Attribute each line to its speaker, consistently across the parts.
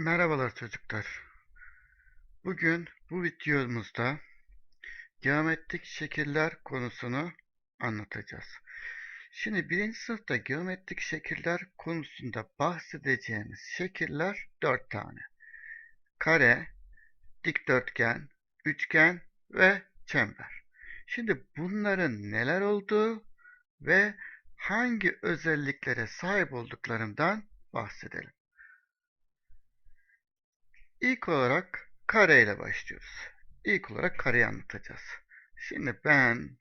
Speaker 1: Merhabalar çocuklar. Bugün bu videomuzda geometrik şekiller konusunu anlatacağız. Şimdi birinci sınıfta geometrik şekiller konusunda bahsedeceğimiz şekiller dört tane. Kare, dikdörtgen, üçgen ve çember. Şimdi bunların neler olduğu ve hangi özelliklere sahip olduklarından bahsedelim. İlk olarak kare ile başlıyoruz. İlk olarak kareyi anlatacağız. Şimdi ben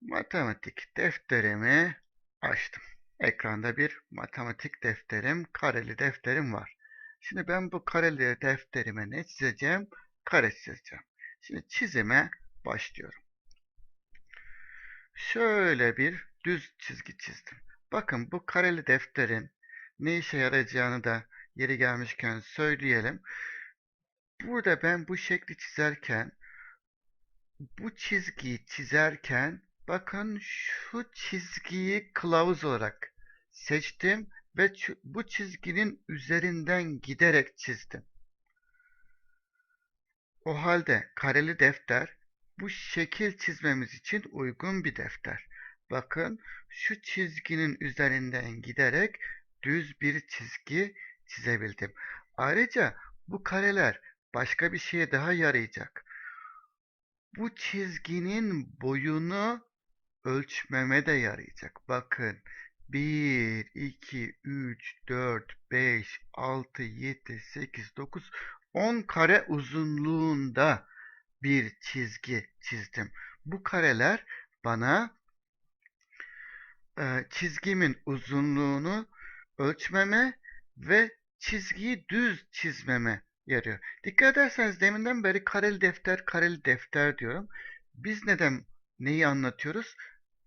Speaker 1: matematik defterimi açtım. Ekranda bir matematik defterim, kareli defterim var. Şimdi ben bu kareli defterime ne çizeceğim? Kare çizeceğim. Şimdi çizime başlıyorum. Şöyle bir düz çizgi çizdim. Bakın bu kareli defterin ne işe yarayacağını da yeri gelmişken söyleyelim. Burada ben bu şekli çizerken bu çizgiyi çizerken bakın şu çizgiyi kılavuz olarak seçtim ve bu çizginin üzerinden giderek çizdim. O halde kareli defter bu şekil çizmemiz için uygun bir defter. Bakın şu çizginin üzerinden giderek düz bir çizgi çizebildim. Ayrıca bu kareler başka bir şeye daha yarayacak. Bu çizginin boyunu ölçmeme de yarayacak. Bakın 1, 2, 3, 4, 5, 6, 7, 8, 9, 10 kare uzunluğunda bir çizgi çizdim. Bu kareler bana e, çizgimin uzunluğunu ölçmeme ve çizgiyi düz çizmeme yarıyor. Dikkat ederseniz deminden beri kareli defter, kareli defter diyorum. Biz neden neyi anlatıyoruz?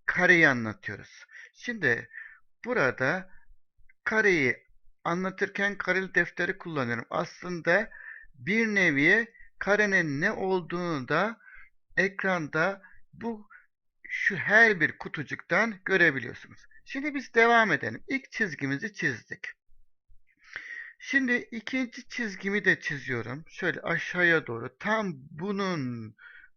Speaker 1: Kareyi anlatıyoruz. Şimdi burada kareyi anlatırken kareli defteri kullanıyorum. Aslında bir nevi karenin ne olduğunu da ekranda bu şu her bir kutucuktan görebiliyorsunuz. Şimdi biz devam edelim. İlk çizgimizi çizdik. Şimdi ikinci çizgimi de çiziyorum. Şöyle aşağıya doğru. Tam bunun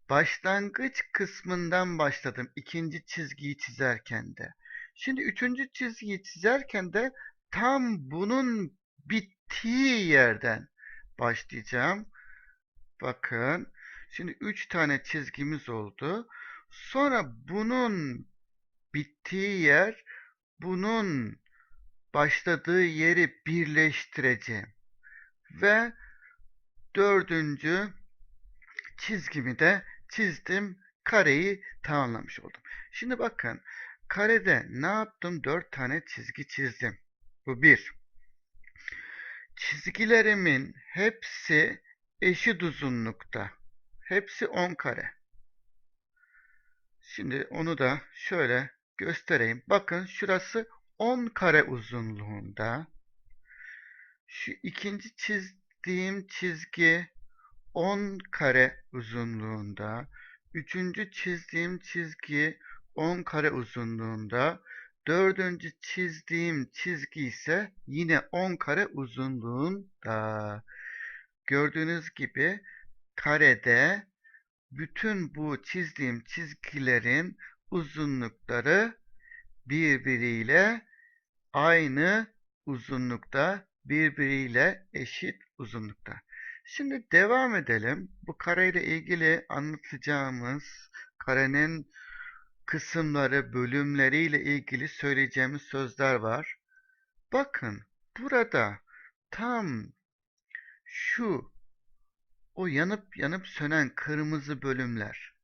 Speaker 1: başlangıç kısmından başladım. ikinci çizgiyi çizerken de. Şimdi üçüncü çizgiyi çizerken de tam bunun bittiği yerden başlayacağım. Bakın. Şimdi üç tane çizgimiz oldu. Sonra bunun bittiği yer bunun başladığı yeri birleştireceğim. Ve dördüncü çizgimi de çizdim. Kareyi tamamlamış oldum. Şimdi bakın karede ne yaptım? Dört tane çizgi çizdim. Bu bir. Çizgilerimin hepsi eşit uzunlukta. Hepsi 10 kare. Şimdi onu da şöyle göstereyim. Bakın şurası 10 kare uzunluğunda. Şu ikinci çizdiğim çizgi 10 kare uzunluğunda. Üçüncü çizdiğim çizgi 10 kare uzunluğunda. Dördüncü çizdiğim çizgi ise yine 10 kare uzunluğunda. Gördüğünüz gibi karede bütün bu çizdiğim çizgilerin uzunlukları birbiriyle aynı uzunlukta, birbiriyle eşit uzunlukta. Şimdi devam edelim. Bu kareyle ilgili anlatacağımız karenin kısımları, bölümleriyle ilgili söyleyeceğimiz sözler var. Bakın burada tam şu o yanıp yanıp sönen kırmızı bölümler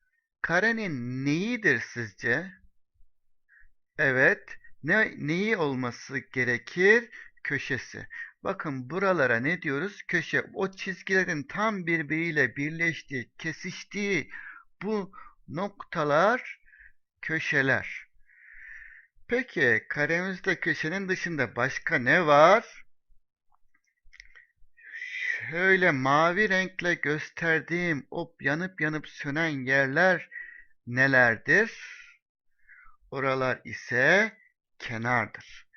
Speaker 1: karenin neyidir sizce? Evet, ne, neyi olması gerekir? Köşesi. Bakın buralara ne diyoruz? Köşe. O çizgilerin tam birbiriyle birleştiği, kesiştiği bu noktalar köşeler. Peki karemizde köşenin dışında başka ne var? Şöyle mavi renkle gösterdiğim o yanıp yanıp sönen yerler nelerdir? Oralar ise kenardır.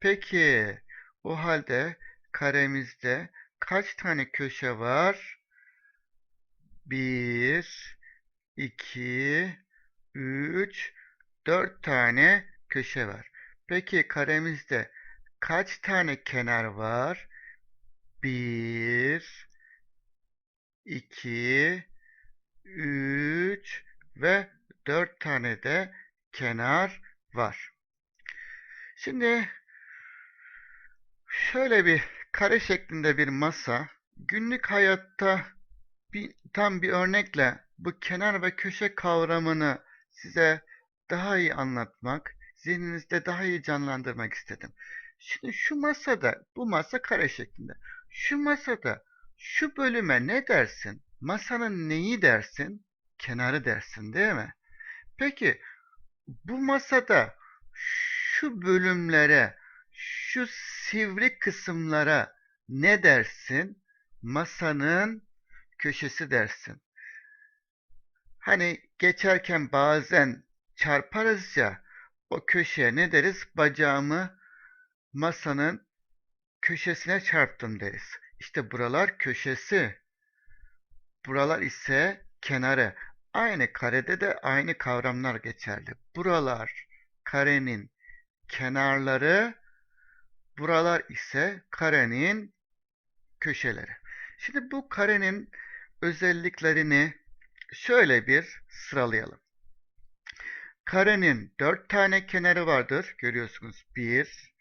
Speaker 1: Peki o halde karemizde kaç tane köşe var? 1, 2, 3, 4 tane köşe var. Peki karemizde kaç tane kenar var? 1, 2, 3 ve 4 tane de kenar var. Şimdi şöyle bir kare şeklinde bir masa günlük hayatta bir, tam bir örnekle bu kenar ve köşe kavramını size daha iyi anlatmak, zihninizde daha iyi canlandırmak istedim. Şimdi şu masada, bu masa kare şeklinde. Şu masada şu bölüme ne dersin? Masanın neyi dersin? Kenarı dersin değil mi? Peki bu masada şu bölümlere, şu sivri kısımlara ne dersin? Masanın köşesi dersin. Hani geçerken bazen çarparız ya, o köşeye ne deriz? Bacağımı masanın köşesine çarptım deriz. İşte buralar köşesi. Buralar ise kenarı. Aynı karede de aynı kavramlar geçerli. Buralar karenin kenarları, buralar ise karenin köşeleri. Şimdi bu karenin özelliklerini şöyle bir sıralayalım. Karenin dört tane kenarı vardır. Görüyorsunuz. 1,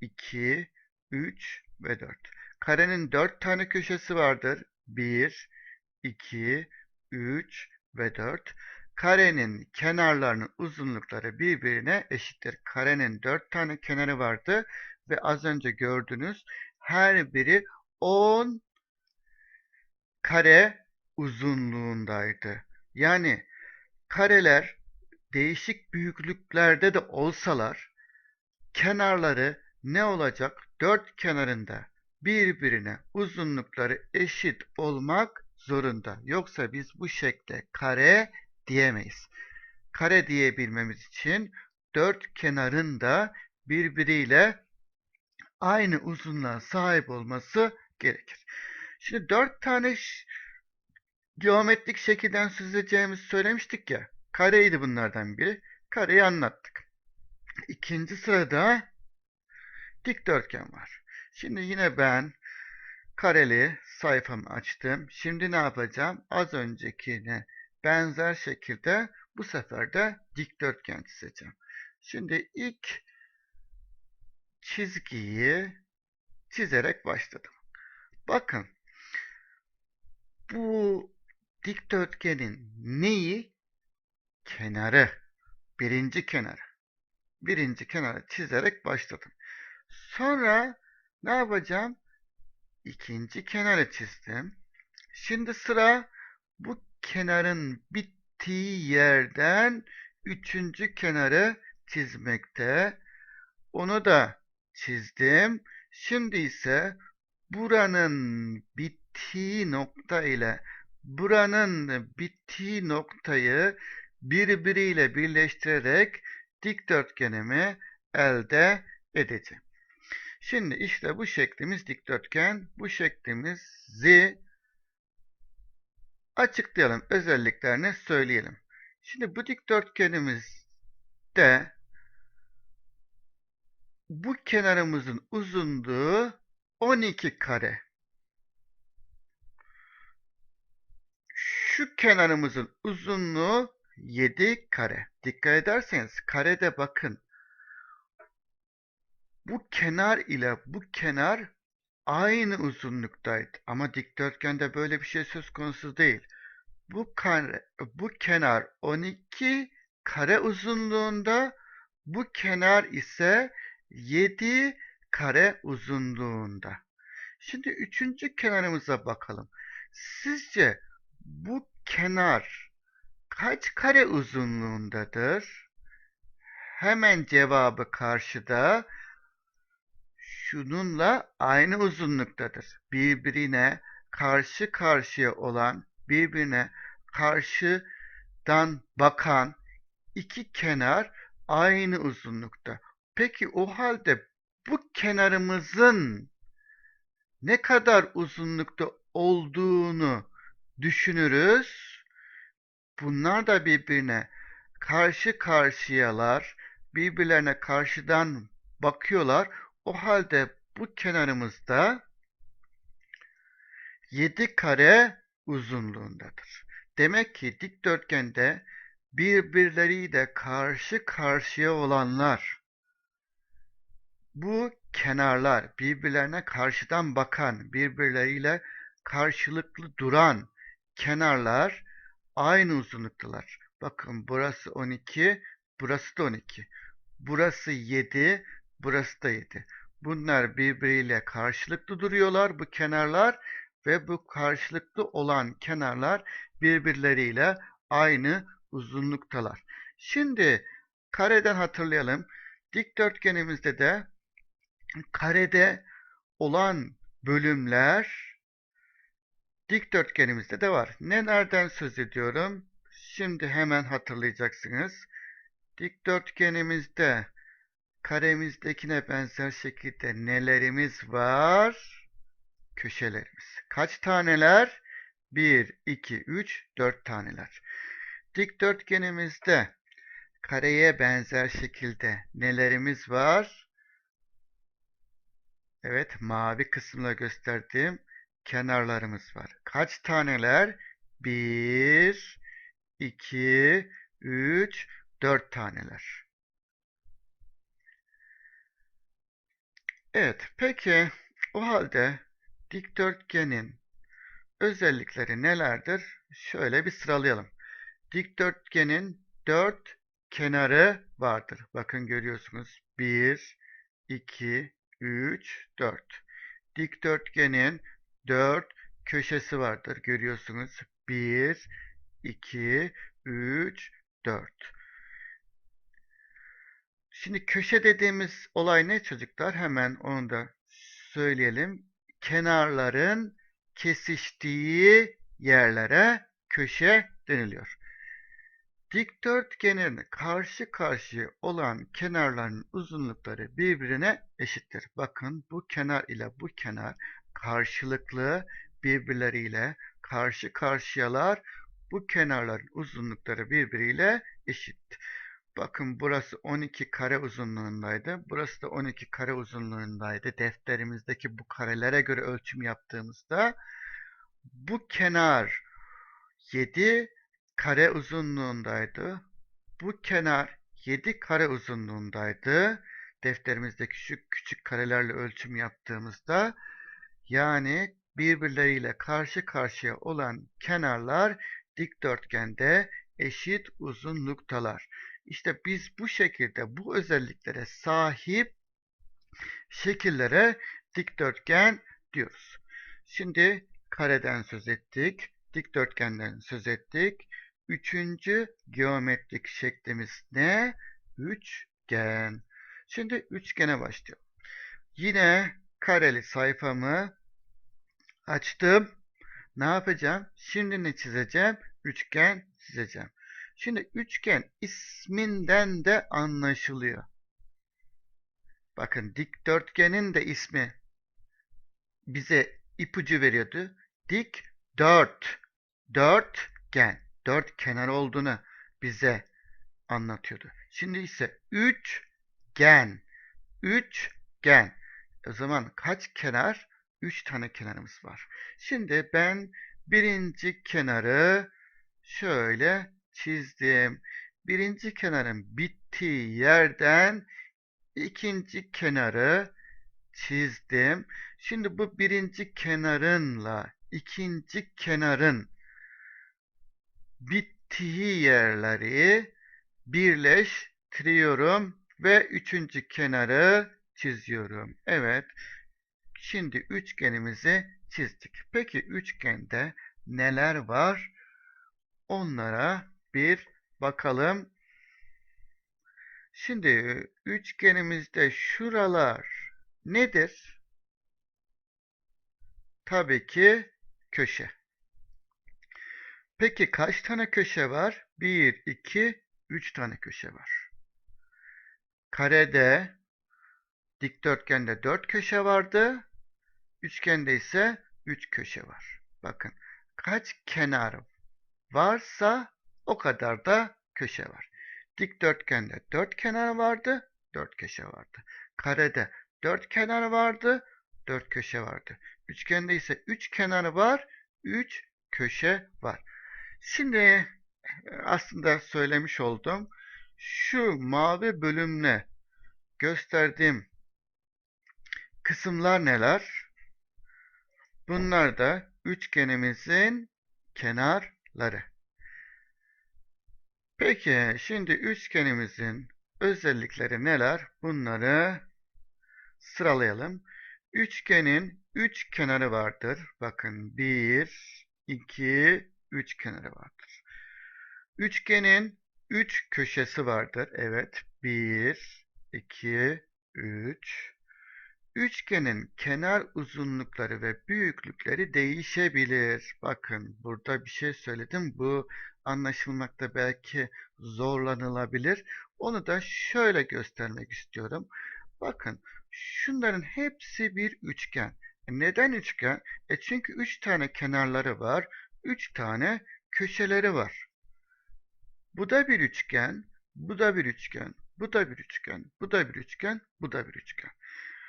Speaker 1: 2, 3 ve 4. Karenin dört tane köşesi vardır. 1, 2, 3 ve 4. Karenin kenarlarının uzunlukları birbirine eşittir. Karenin dört tane kenarı vardı ve az önce gördünüz her biri 10 kare uzunluğundaydı. Yani kareler değişik büyüklüklerde de olsalar kenarları ne olacak? Dört kenarında birbirine uzunlukları eşit olmak zorunda. Yoksa biz bu şekle kare diyemeyiz. Kare diyebilmemiz için dört kenarın da birbiriyle aynı uzunluğa sahip olması gerekir. Şimdi dört tane geometrik şekilden süzeceğimizi söylemiştik ya. Kareydi bunlardan biri. Kareyi anlattık. İkinci sırada dikdörtgen var. Şimdi yine ben kareli sayfamı açtım. Şimdi ne yapacağım? Az öncekine benzer şekilde bu sefer de dikdörtgen çizeceğim. Şimdi ilk çizgiyi çizerek başladım. Bakın bu dikdörtgenin neyi? Kenarı. Birinci kenarı. Birinci kenarı çizerek başladım. Sonra ne yapacağım? İkinci kenarı çizdim. Şimdi sıra bu kenarın bittiği yerden üçüncü kenarı çizmekte. Onu da çizdim. Şimdi ise buranın bittiği nokta ile buranın bittiği noktayı birbiriyle birleştirerek dikdörtgenimi elde edeceğim. Şimdi işte bu şeklimiz dikdörtgen. Bu şeklimizi açıklayalım. Özelliklerini söyleyelim. Şimdi bu dikdörtgenimizde bu kenarımızın uzunluğu 12 kare. Şu kenarımızın uzunluğu 7 kare. Dikkat ederseniz karede bakın. Bu kenar ile bu kenar aynı uzunluktaydı. Ama dikdörtgende böyle bir şey söz konusu değil. Bu kare, bu kenar 12 kare uzunluğunda, bu kenar ise 7 kare uzunluğunda. Şimdi üçüncü kenarımıza bakalım. Sizce bu kenar kaç kare uzunluğundadır? Hemen cevabı karşıda şununla aynı uzunluktadır. Birbirine karşı karşıya olan, birbirine karşıdan bakan iki kenar aynı uzunlukta. Peki o halde bu kenarımızın ne kadar uzunlukta olduğunu düşünürüz. Bunlar da birbirine karşı karşıyalar, birbirlerine karşıdan bakıyorlar. O halde bu kenarımızda 7 kare uzunluğundadır. Demek ki dikdörtgende birbirleriyle karşı karşıya olanlar bu kenarlar birbirlerine karşıdan bakan, birbirleriyle karşılıklı duran kenarlar aynı uzunluktalar. Bakın burası 12, burası da 12. Burası 7, burası da 7. Bunlar birbiriyle karşılıklı duruyorlar bu kenarlar ve bu karşılıklı olan kenarlar birbirleriyle aynı uzunluktalar. Şimdi kareden hatırlayalım. Dikdörtgenimizde de karede olan bölümler dikdörtgenimizde de var. Nelerden söz ediyorum? Şimdi hemen hatırlayacaksınız. Dikdörtgenimizde karemizdekine benzer şekilde nelerimiz var? Köşelerimiz. Kaç taneler? 1, 2, 3, 4 taneler. Dikdörtgenimizde kareye benzer şekilde nelerimiz var? Evet, mavi kısımla gösterdiğim kenarlarımız var. Kaç taneler? 1, 2, 3, 4 taneler. Evet, peki o halde dikdörtgenin özellikleri nelerdir? Şöyle bir sıralayalım. Dikdörtgenin 4 kenarı vardır. Bakın görüyorsunuz. 1, 2, 3, 4. Dikdörtgenin 4 köşesi vardır. Görüyorsunuz. 1, 2, 3, 4. Şimdi köşe dediğimiz olay ne çocuklar? Hemen onu da söyleyelim. Kenarların kesiştiği yerlere köşe deniliyor. Dikdörtgenin karşı karşıya olan kenarların uzunlukları birbirine eşittir. Bakın bu kenar ile bu kenar karşılıklı birbirleriyle karşı karşıyalar. Bu kenarların uzunlukları birbiriyle eşit. Bakın burası 12 kare uzunluğundaydı. Burası da 12 kare uzunluğundaydı. Defterimizdeki bu karelere göre ölçüm yaptığımızda bu kenar 7 kare uzunluğundaydı. Bu kenar 7 kare uzunluğundaydı. Defterimizdeki şu küçük karelerle ölçüm yaptığımızda yani birbirleriyle karşı karşıya olan kenarlar dikdörtgende eşit uzunluktalar. İşte biz bu şekilde bu özelliklere sahip şekillere dikdörtgen diyoruz. Şimdi kareden söz ettik, dikdörtgenden söz ettik. Üçüncü geometrik şeklimiz ne? Üçgen. Şimdi üçgene başlayalım. Yine kareli sayfamı açtım. Ne yapacağım? Şimdi ne çizeceğim? Üçgen çizeceğim. Şimdi üçgen isminden de anlaşılıyor. Bakın dikdörtgenin de ismi bize ipucu veriyordu. Dik dört. Dörtgen. Dört kenar olduğunu bize anlatıyordu. Şimdi ise üçgen. Üçgen. O zaman kaç kenar? Üç tane kenarımız var. Şimdi ben birinci kenarı şöyle çizdim. Birinci kenarın bittiği yerden ikinci kenarı çizdim. Şimdi bu birinci kenarınla ikinci kenarın bittiği yerleri birleştiriyorum ve üçüncü kenarı çiziyorum. Evet. Şimdi üçgenimizi çizdik. Peki üçgende neler var? Onlara bir bakalım. Şimdi üçgenimizde şuralar nedir? Tabii ki köşe. Peki kaç tane köşe var? 1, 2, 3 tane köşe var. Karede, dikdörtgende 4 köşe vardı. Üçgende ise 3 köşe var. Bakın kaç kenar varsa o kadar da köşe var. Dikdörtgende 4 kenar vardı, 4 köşe vardı. Karede 4 kenar vardı, 4 köşe vardı. Üçgende ise 3 kenarı var, 3 köşe var. Şimdi aslında söylemiş oldum. Şu mavi bölümle gösterdiğim kısımlar neler? Bunlar da üçgenimizin kenarları. Peki şimdi üçgenimizin özellikleri neler? Bunları sıralayalım. Üçgenin üç kenarı vardır. Bakın bir, iki, üç kenarı vardır. Üçgenin üç köşesi vardır. Evet. Bir, iki, üç. Üçgenin kenar uzunlukları ve büyüklükleri değişebilir. Bakın burada bir şey söyledim. Bu anlaşılmakta belki zorlanılabilir. Onu da şöyle göstermek istiyorum. Bakın şunların hepsi bir üçgen. E, neden üçgen? E çünkü üç tane kenarları var. Üç tane köşeleri var. Bu da bir üçgen. Bu da bir üçgen. Bu da bir üçgen. Bu da bir üçgen. Bu da bir üçgen.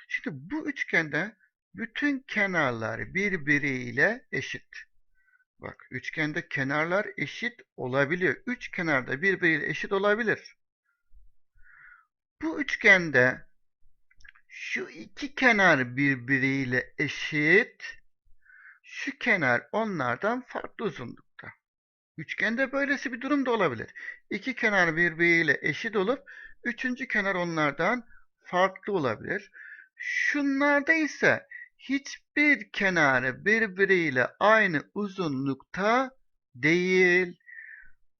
Speaker 1: Şimdi bu üçgende bütün kenarlar birbiriyle eşit. Bak üçgende kenarlar eşit olabiliyor. Üç kenarda birbiriyle eşit olabilir. Bu üçgende şu iki kenar birbiriyle eşit. Şu kenar onlardan farklı uzunlukta. Üçgende böylesi bir durum da olabilir. İki kenar birbiriyle eşit olup üçüncü kenar onlardan farklı olabilir. Şunlarda ise hiçbir kenarı birbiriyle aynı uzunlukta değil.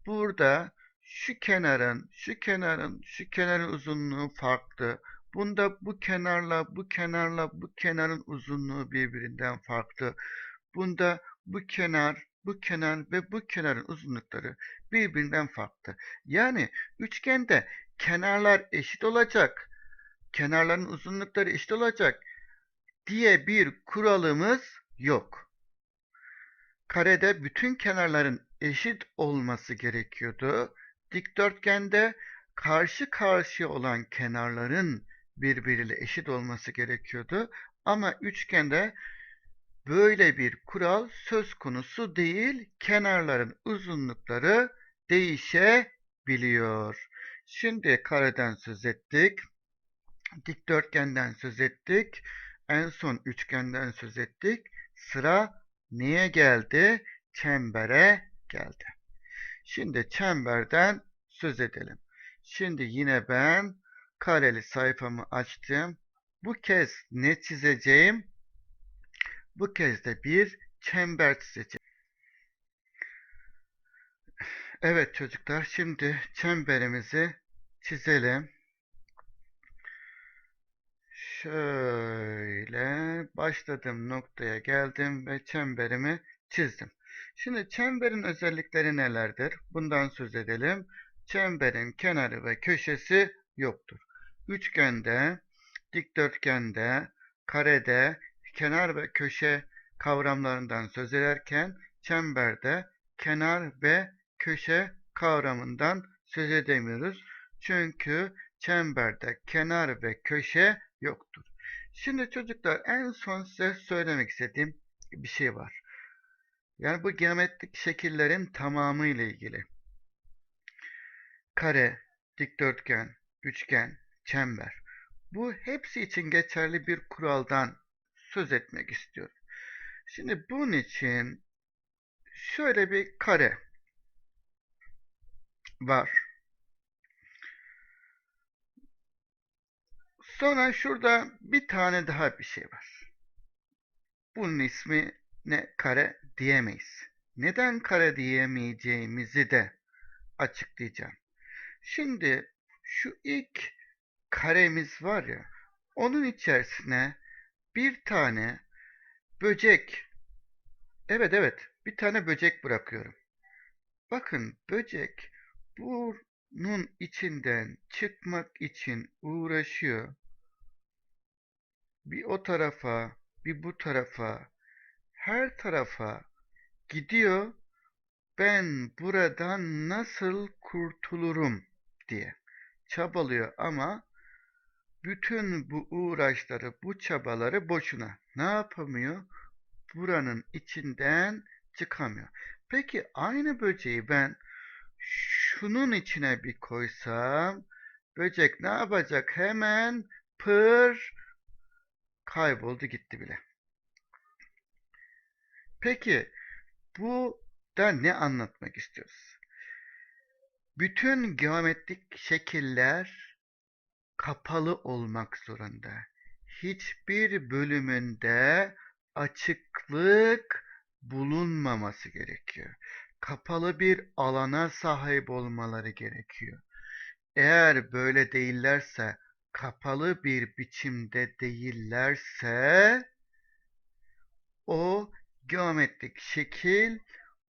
Speaker 1: Burada şu kenarın, şu kenarın, şu kenarın uzunluğu farklı. Bunda bu kenarla, bu kenarla, bu kenarın uzunluğu birbirinden farklı. Bunda bu kenar, bu kenar ve bu kenarın uzunlukları birbirinden farklı. Yani üçgende kenarlar eşit olacak kenarların uzunlukları eşit olacak diye bir kuralımız yok. Karede bütün kenarların eşit olması gerekiyordu. Dikdörtgende karşı karşıya olan kenarların birbiriyle eşit olması gerekiyordu. Ama üçgende böyle bir kural söz konusu değil. Kenarların uzunlukları değişebiliyor. Şimdi kareden söz ettik dikdörtgenden söz ettik. En son üçgenden söz ettik. Sıra neye geldi? Çembere geldi. Şimdi çemberden söz edelim. Şimdi yine ben kareli sayfamı açtım. Bu kez ne çizeceğim? Bu kez de bir çember çizeceğim. Evet çocuklar şimdi çemberimizi çizelim. Şöyle başladığım noktaya geldim ve çemberimi çizdim. Şimdi çemberin özellikleri nelerdir? Bundan söz edelim. Çemberin kenarı ve köşesi yoktur. Üçgende, dikdörtgende, karede, kenar ve köşe kavramlarından söz ederken çemberde kenar ve köşe kavramından söz edemiyoruz. Çünkü çemberde kenar ve köşe yoktur. Şimdi çocuklar en son size söylemek istediğim bir şey var. Yani bu geometrik şekillerin tamamı ile ilgili. Kare, dikdörtgen, üçgen, çember. Bu hepsi için geçerli bir kuraldan söz etmek istiyorum. Şimdi bunun için şöyle bir kare var. Sonra şurada bir tane daha bir şey var. Bunun ismi ne kare diyemeyiz. Neden kare diyemeyeceğimizi de açıklayacağım. Şimdi şu ilk karemiz var ya onun içerisine bir tane böcek evet evet bir tane böcek bırakıyorum. Bakın böcek bunun içinden çıkmak için uğraşıyor bir o tarafa, bir bu tarafa, her tarafa gidiyor. Ben buradan nasıl kurtulurum diye çabalıyor ama bütün bu uğraşları, bu çabaları boşuna. Ne yapamıyor? Buranın içinden çıkamıyor. Peki aynı böceği ben şunun içine bir koysam böcek ne yapacak? Hemen pır kayboldu gitti bile. Peki bu da ne anlatmak istiyoruz? Bütün geometrik şekiller kapalı olmak zorunda. Hiçbir bölümünde açıklık bulunmaması gerekiyor. Kapalı bir alana sahip olmaları gerekiyor. Eğer böyle değillerse, kapalı bir biçimde değillerse o geometrik şekil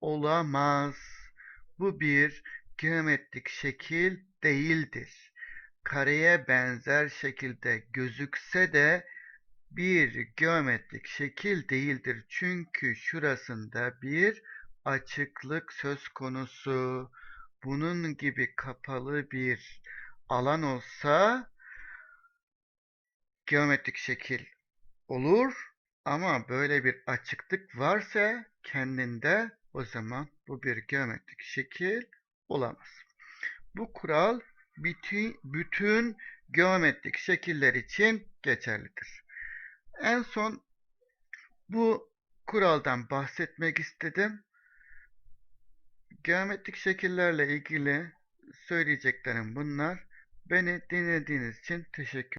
Speaker 1: olamaz. Bu bir geometrik şekil değildir. Kareye benzer şekilde gözükse de bir geometrik şekil değildir. Çünkü şurasında bir açıklık söz konusu. Bunun gibi kapalı bir alan olsa geometrik şekil olur ama böyle bir açıklık varsa kendinde o zaman bu bir geometrik şekil olamaz. Bu kural bütün, bütün geometrik şekiller için geçerlidir. En son bu kuraldan bahsetmek istedim. Geometrik şekillerle ilgili söyleyeceklerim bunlar. Beni dinlediğiniz için teşekkür